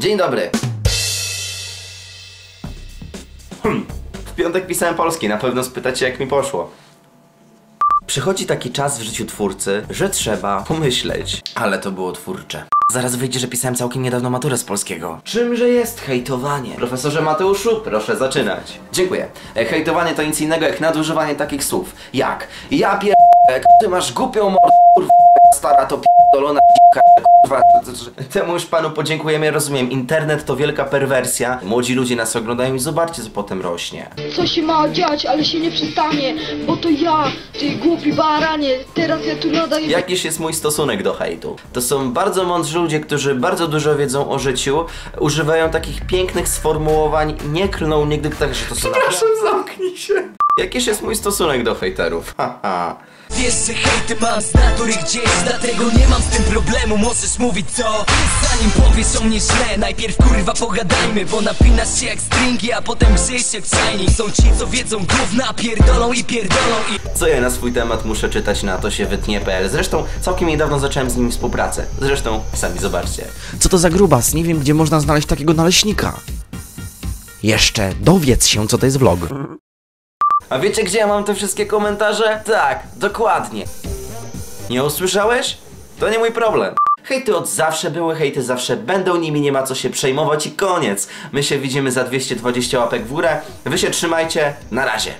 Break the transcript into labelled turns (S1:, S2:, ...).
S1: Dzień dobry. Hmm. W piątek pisałem polski, na pewno spytacie jak mi poszło. Przychodzi taki czas w życiu twórcy, że trzeba pomyśleć. Ale to było twórcze. Zaraz wyjdzie, że pisałem całkiem niedawno maturę z polskiego. Czymże jest hejtowanie? Profesorze Mateuszu, proszę zaczynać. Dziękuję. E, Hejtowanie to nic innego jak nadużywanie takich słów. Jak? Ja pier... Ty masz głupią mordę, kurwa, stara to pierdolona dzika. Temu już panu podziękujemy, rozumiem. Internet to wielka perwersja. Młodzi ludzie nas oglądają i zobaczcie, co potem rośnie.
S2: Co się ma dziać, ale się nie przestanie, bo to ja, ty głupi baranie, teraz ja tu nadaję...
S1: Jakiż jest mój stosunek do hejtu? To są bardzo mądrzy ludzie, którzy bardzo dużo wiedzą o życiu, używają takich pięknych sformułowań, nie klną nigdy tak, że to są... Przepraszam, zamknij się. Jakiż jest mój stosunek do hejterów? Haha.
S3: Wiesz, że hejty mam z natury gdzieś Dlatego nie mam z tym problemu, możesz mówić co Zanim powiesz o mnie źle Najpierw kurwa pogadajmy Bo napinasz się jak stringi, a potem grzejesz jak czajnik Są ci co wiedzą gówna, pierdolą i pierdolą i
S1: Co ja na swój temat muszę czytać na to się wytnie.pl. Zresztą całkiem niedawno zacząłem z nimi współpracę. Zresztą sami zobaczcie.
S4: Co to za grubas? Nie wiem, gdzie można znaleźć takiego naleśnika. Jeszcze dowiedz się, co to jest vlog.
S1: A wiecie gdzie ja mam te wszystkie komentarze? Tak, dokładnie. Nie usłyszałeś? To nie mój problem. Hejty od zawsze były, hejty zawsze będą, nimi nie ma co się przejmować i koniec. My się widzimy za 220 łapek w górę. Wy się trzymajcie, na razie.